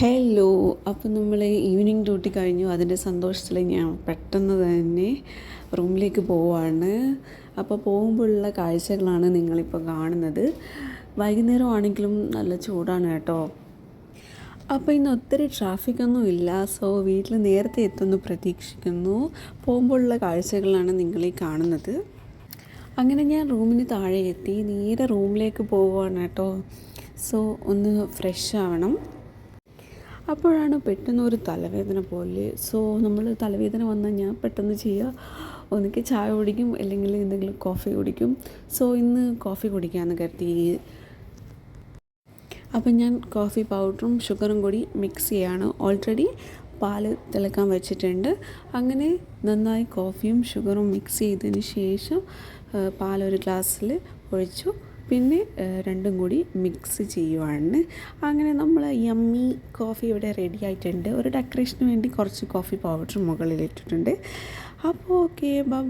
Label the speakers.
Speaker 1: Hello അപ്പോൾ നമ്മൾ evening duty കഴിഞ്ഞു. അതിന്റെ സന്തോഷത്തിൽ ഞാൻ പെട്ടെന്ന് തന്നെ റൂമിലേക്ക് പോവാണ്. അപ്പോൾ പോകുമ്പോഴുള്ള കാഴ്ചകളാണ് നിങ്ങളിപ്പോൾ കാണുന്നത്. വൈകുന്നേരം ആണെങ്കിലും നല്ല ചൂടാണ് കേട്ടോ. അപ്പോൾ ഇന്ന് ഒത്തിരി ട്രാഫിക്കൊന്നും ഇല്ല. സോ വീട്ടിൽ നേരത്തെ എത്തുമെന്ന് പ്രതീക്ഷിക്കുന്നു. പോകുമ്പോഴുള്ള കാഴ്ചകളാണ് നിങ്ങളീ കാണുന്നത്. അങ്ങനെ ഞാൻ റൂമിന് താഴെ എത്തി. നേരെ റൂമിലേക്ക് പോവുകയാണ് കേട്ടോ. സോ ഒന്ന് ഫ്രഷ് ആവണം. അപ്പോഴാണ് പെട്ടെന്ന് ഒരു തലവേദന പോലെ. സോ നമ്മൾ തലവേദന വന്നാൽ ഞാൻ പെട്ടെന്ന് ചെയ്യുക ഒന്നിക്ക് ചായ കുടിക്കും അല്ലെങ്കിൽ എന്തെങ്കിലും കോഫി കുടിക്കും. സോ ഇന്ന് കോഫി കുടിക്കാമെന്ന് കരുതി. അപ്പം ഞാൻ കോഫി പൗഡറും ഷുഗറും കൂടി മിക്സ് ചെയ്യാണ്. ഓൾറെഡി പാൽ തിളക്കാൻ വെച്ചിട്ടുണ്ട്. അങ്ങനെ നന്നായി കോഫിയും ഷുഗറും മിക്സ് ചെയ്തതിന് ശേഷം പാൽ ഒരു ഗ്ലാസ്സിൽ ഒഴിച്ചു. പിന്നെ രണ്ടും കൂടി മിക്സ് ചെയ്യുവാണ്. അങ്ങനെ നമ്മൾ യമ്മി കോഫി ഇവിടെ റെഡി ആയിട്ടുണ്ട്. ഒരു ഡെക്കറേഷന് വേണ്ടി കുറച്ച് കോഫി പൗഡർ മുകളിൽ ഇട്ടിട്ടുണ്ട്. അപ്പോൾ ഓക്കെ ബൈ